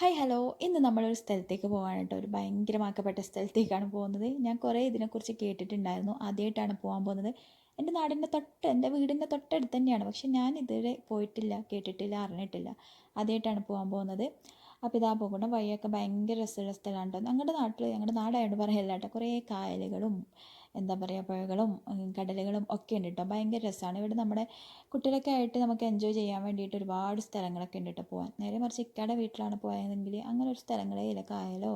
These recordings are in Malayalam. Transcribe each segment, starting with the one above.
ഹായ് ഹലോ ഇന്ന് നമ്മളൊരു സ്ഥലത്തേക്ക് പോകാൻ കേട്ടോ ഒരു ഭയങ്കരമാക്കപ്പെട്ട സ്ഥലത്തേക്കാണ് പോകുന്നത്. ഞാൻ കുറേ ഇതിനെക്കുറിച്ച് കേട്ടിട്ടുണ്ടായിരുന്നു. ആദ്യമായിട്ടാണ് പോകാൻ പോകുന്നത്. എന്റെ നാടിന്റെ തൊട്ട് എന്റെ വീടിന്റെ തൊട്ടടുത്ത് തന്നെയാണ്. പക്ഷെ ഞാൻ ഇതുവരെ പോയിട്ടില്ല കേട്ടിട്ടില്ല അറിഞ്ഞിട്ടില്ല. ആദ്യമായിട്ടാണ് പോകാൻ പോകുന്നത്. അപ്പോൾ ഇതാ പോകുന്ന. വഴിയൊക്കെ ഭയങ്കര രസമുള്ള സ്ഥലമാണ് കേട്ടോ. ഞങ്ങളുടെ നാട്ടിൽ ഞങ്ങളുടെ നാടായതുകൊണ്ട് പറയല്ല കുറേ കായലുകളും എന്താ പറയുക പുഴകളും കടലുകളും ഒക്കെ ഉണ്ട് കേട്ടോ ഭയങ്കര രസമാണ് ഇവിടെ നമ്മുടെ കുട്ടികളൊക്കെ ആയിട്ട് നമുക്ക് എൻജോയ് ചെയ്യാൻ വേണ്ടിയിട്ട് ഒരുപാട് സ്ഥലങ്ങളൊക്കെ ഉണ്ട് കേട്ടോ പോകാൻ നേരെ മറിച്ച് ഇക്കയുടെ വീട്ടിലാണ് പോയതെങ്കിൽ അങ്ങനെ ഒരു സ്ഥലങ്ങളേ ഇല്ല. കായലോ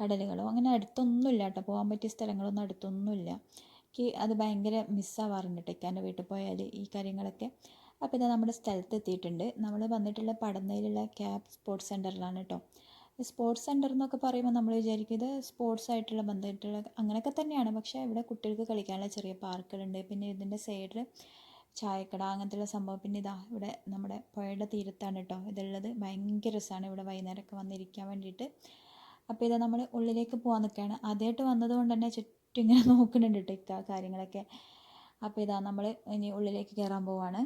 കടലുകളോ അങ്ങനെ അടുത്തൊന്നുമില്ല കേട്ടോ പോകാൻ പറ്റിയ സ്ഥലങ്ങളൊന്നും അടുത്തൊന്നുമില്ല എനിക്ക് അത് ഭയങ്കര മിസ്സാവാറുണ്ട് കേട്ടോ ഇക്കാന്റെ വീട്ടിൽ പോയാൽ ഈ കാര്യങ്ങളൊക്കെ. അപ്പോൾ ഇതാ നമ്മുടെ സ്ഥലത്ത് എത്തിയിട്ടുണ്ട്. നമ്മൾ വന്നിട്ടുള്ള പടന്നയിലുള്ള ക്യാബ് സ്പോർട്സ് സെന്ററിലാണ് കേട്ടോ സ്പോർട്സ് സെന്റർ എന്നൊക്കെ പറയുമ്പോൾ നമ്മൾ വിചാരിക്കും ഇത് സ്പോർട്സ് ആയിട്ടുള്ള ബന്ധമായിട്ടുള്ള അങ്ങനെയൊക്കെ തന്നെയാണ്. പക്ഷേ ഇവിടെ കുട്ടികൾക്ക് കളിക്കാനുള്ള ചെറിയ പാർക്കുകളുണ്ട്. പിന്നെ ഇതിന്റെ സൈഡിൽ ചായക്കട അങ്ങനത്തെയുള്ള സംഭവം. പിന്നെ ഇതാ ഇവിടെ നമ്മുടെ പുഴയുടെ തീരത്താണ് കേട്ടോ ഇതുള്ളത്. ഭയങ്കര രസമാണ് ഇവിടെ വൈകുന്നേരമൊക്കെ വന്നിരിക്കാൻ വേണ്ടിയിട്ട്. അപ്പോൾ ഇതാ നമ്മൾ ഉള്ളിലേക്ക് പോകാൻ നിൽക്കുകയാണ് ആദ്യമായിട്ട് വന്നതുകൊണ്ട് തന്നെ ചുറ്റും ഇങ്ങനെ നോക്കുന്നുണ്ട് കേട്ടോ ഇക്ക കാര്യങ്ങളൊക്കെ. അപ്പോൾ ഇതാ നമ്മൾ ഇനി ഉള്ളിലേക്ക് കയറാൻ പോവാണ്.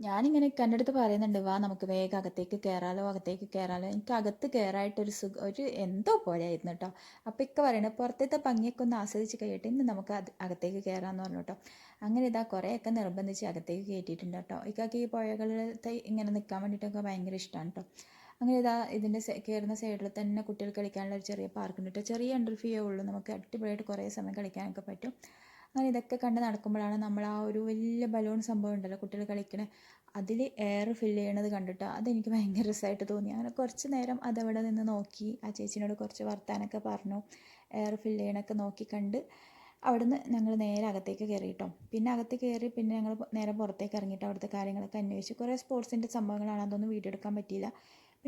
ഞാനിങ്ങനെ എന്റെ അടുത്ത് പറയുന്നുണ്ട് വാ നമുക്ക് വേഗം അകത്തേക്ക് കയറാലോ അകത്തേക്ക് കയറാലോ എനിക്ക് അകത്ത് കയറായിട്ടൊരു സുഖം ഒരു എന്തോ പോലെ ആയിരുന്നു കേട്ടോ അപ്പോൾ ഇക്ക പറയണത് പുറത്തത്തെ ഭംഗിയൊക്കെ ഒന്ന് ആസ്വദിച്ച് കഴിയട്ടെ ഇന്ന് നമുക്ക് അത് അകത്തേക്ക് കയറാമെന്ന് പറഞ്ഞു കേട്ടോ അങ്ങനെ ഇതാ കുറേയൊക്കെ നിർബന്ധിച്ച് അകത്തേക്ക് കയറ്റിയിട്ടുണ്ട് കേട്ടോ ഇക്കാക്ക് ഈ പുഴകളിലത്തെ ഇങ്ങനെ നിൽക്കാൻ വേണ്ടിയിട്ടൊക്കെ ഭയങ്കര ഇഷ്ടമാണ് കേട്ടോ അങ്ങനെ ഇതാ ഇതിന്റെ കയറുന്ന സൈഡിൽ തന്നെ കുട്ടികൾ കളിക്കാനുള്ള ഒരു ചെറിയ പാർക്കുണ്ട് കേട്ടോ ചെറിയ എൻട്രി ഫീയേ ഉള്ളൂ നമുക്ക് അടിപൊളിയായിട്ട് കുറേ സമയം കളിക്കാനൊക്കെ പറ്റും. അങ്ങനെ ഇതൊക്കെ കണ്ട് നടക്കുമ്പോഴാണ് നമ്മൾ ആ ഒരു വലിയ ബലൂൺ സംഭവം ഉണ്ടല്ലോ കുട്ടികൾ കളിക്കണേ അതിൽ എയർ ഫില്ല് ചെയ്യണത് കണ്ടിട്ട് അതെനിക്ക് ഭയങ്കര രസമായിട്ട് തോന്നി. അങ്ങനെ കുറച്ച് നേരം അതവിടെ നിന്ന് നോക്കി ആ ചേച്ചിനോട് കുറച്ച് വർത്താനൊക്കെ പറഞ്ഞു എയർ ഫില്ല് ചെയ്യണൊക്കെ നോക്കി കണ്ട് അവിടുന്ന് ഞങ്ങൾ നേരെ അകത്തേക്ക് കയറി കേട്ടോ പിന്നെ അകത്ത് കയറി പിന്നെ ഞങ്ങൾ നേരെ പുറത്തേക്ക് ഇറങ്ങിയിട്ട് അവിടുത്തെ കാര്യങ്ങളൊക്കെ അന്വേഷിച്ചു കുറേ സ്പോർട്സിന്റെ സംഭവങ്ങളാണ് അതൊന്നും വീഡിയോ എടുക്കാൻ പറ്റിയില്ല.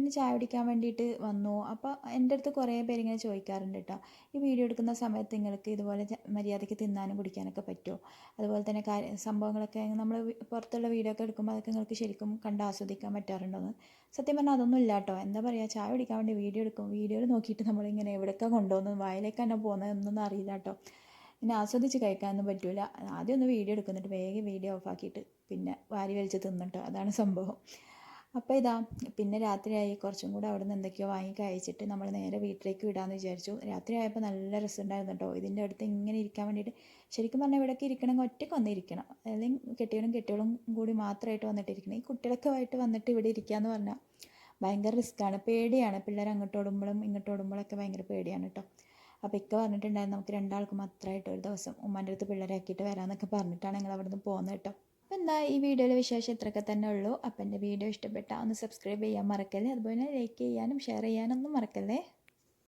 പിന്നെ ചായ കുടിക്കാൻ വേണ്ടിയിട്ട് വന്നു. അപ്പോൾ എന്റെ അടുത്ത് കുറേ പേര് ഇങ്ങനെ ചോദിക്കാറുണ്ട് കേട്ടോ. ഈ വീഡിയോ എടുക്കുന്ന സമയത്ത് നിങ്ങൾക്ക് ഇതുപോലെ മര്യാദയ്ക്ക് തിന്നാനും കുടിക്കാനൊക്കെ പറ്റുമോ? അതുപോലെ തന്നെ കാര്യ സംഭവങ്ങളൊക്കെ നമ്മൾ പുറത്തുള്ള വീഡിയോ ഒക്കെ എടുക്കുമ്പോൾ അതൊക്കെ നിങ്ങൾക്ക് ശരിക്കും കണ്ട് ആസ്വദിക്കാൻ പറ്റാറുണ്ടോയെന്ന് സത്യം പറഞ്ഞാൽ അതൊന്നും ഇല്ല കേട്ടോ. എന്താ പറയുക ചായ കുടിക്കാൻ വേണ്ടി വീഡിയോ എടുക്കും. വീഡിയോയിൽ നോക്കിയിട്ട് നമ്മളിങ്ങനെ എവിടെയൊക്കെ കൊണ്ടുപോകുന്നത് വായിലേക്ക് തന്നെ പോകുന്നതെന്നൊന്നും അറിയില്ല കേട്ടോ. പിന്നെ ആസ്വദിച്ച് കഴിക്കാനൊന്നും പറ്റില്ല ആദ്യം ഒന്ന് വീഡിയോ എടുക്കുന്നിട്ട് വേഗം വീഡിയോ ഓഫാക്കിയിട്ട് പിന്നെ വാരി വലിച്ച് തിന്നിട്ടോ. അതാണ് സംഭവം. അപ്പോൾ ഇതാ പിന്നെ രാത്രിയായി. കുറച്ചും കൂടെ അവിടെ നിന്ന് എന്തൊക്കെയോ വാങ്ങി കഴിച്ചിട്ട് നമ്മൾ നേരെ വീട്ടിലേക്ക് വിടാമെന്ന് വിചാരിച്ചു. രാത്രി ആയപ്പോൾ നല്ല രസമുണ്ടായിരുന്നു കേട്ടോ ഇതിന്റെ അടുത്ത് ഇങ്ങനെ ഇരിക്കാൻ വേണ്ടിയിട്ട് ശരിക്കും പറഞ്ഞാൽ ഇവിടേക്ക് ഇരിക്കണമെങ്കിൽ ഒറ്റയ്ക്ക് വന്നിരിക്കണം അല്ലെങ്കിൽ കെട്ടിയവനും കെട്ടിയോളും കൂടി മാത്രമായിട്ട് വന്നിട്ട് ഇരിക്കണം ഈ കുട്ടികളൊക്കെ ആയിട്ട് വന്നിട്ട് ഇവിടെ ഇരിക്കുക എന്ന് പറഞ്ഞാൽ ഭയങ്കര റിസ്ക്കാണ് പേടിയാണ്. പിള്ളേർ അങ്ങോട്ട് ഓടുമ്പോഴും ഇങ്ങോട്ട് ഓടുമ്പോഴൊക്കെ ഭയങ്കര പേടിയാണ് കേട്ടോ അപ്പോൾ ഇക്ക പറഞ്ഞിട്ടുണ്ടായിരുന്നു നമുക്ക് രണ്ടാൾക്കും മാത്രമായിട്ട് ഒരു ദിവസം ഉമ്മാന്റെ അടുത്ത് പിള്ളേരെ ആക്കിയിട്ട് വരാമെന്നൊക്കെ പറഞ്ഞിട്ടാണ് ഞങ്ങൾ അവിടെ നിന്ന് പോകുന്നത് കേട്ടോ അപ്പോൾ എന്താ ഈ വീഡിയോയിലെ വിശേഷം ഇത്രയൊക്കെ തന്നെ ഉള്ളൂ. അപ്പോൾ എന്റെ വീഡിയോ ഇഷ്ടപ്പെട്ടാൽ ഒന്ന് സബ്സ്ക്രൈബ് ചെയ്യാൻ മറക്കല്ലേ? അതുപോലെ ലൈക്ക് ചെയ്യാനും ഷെയർ ചെയ്യാനൊന്നും മറക്കല്ലേ?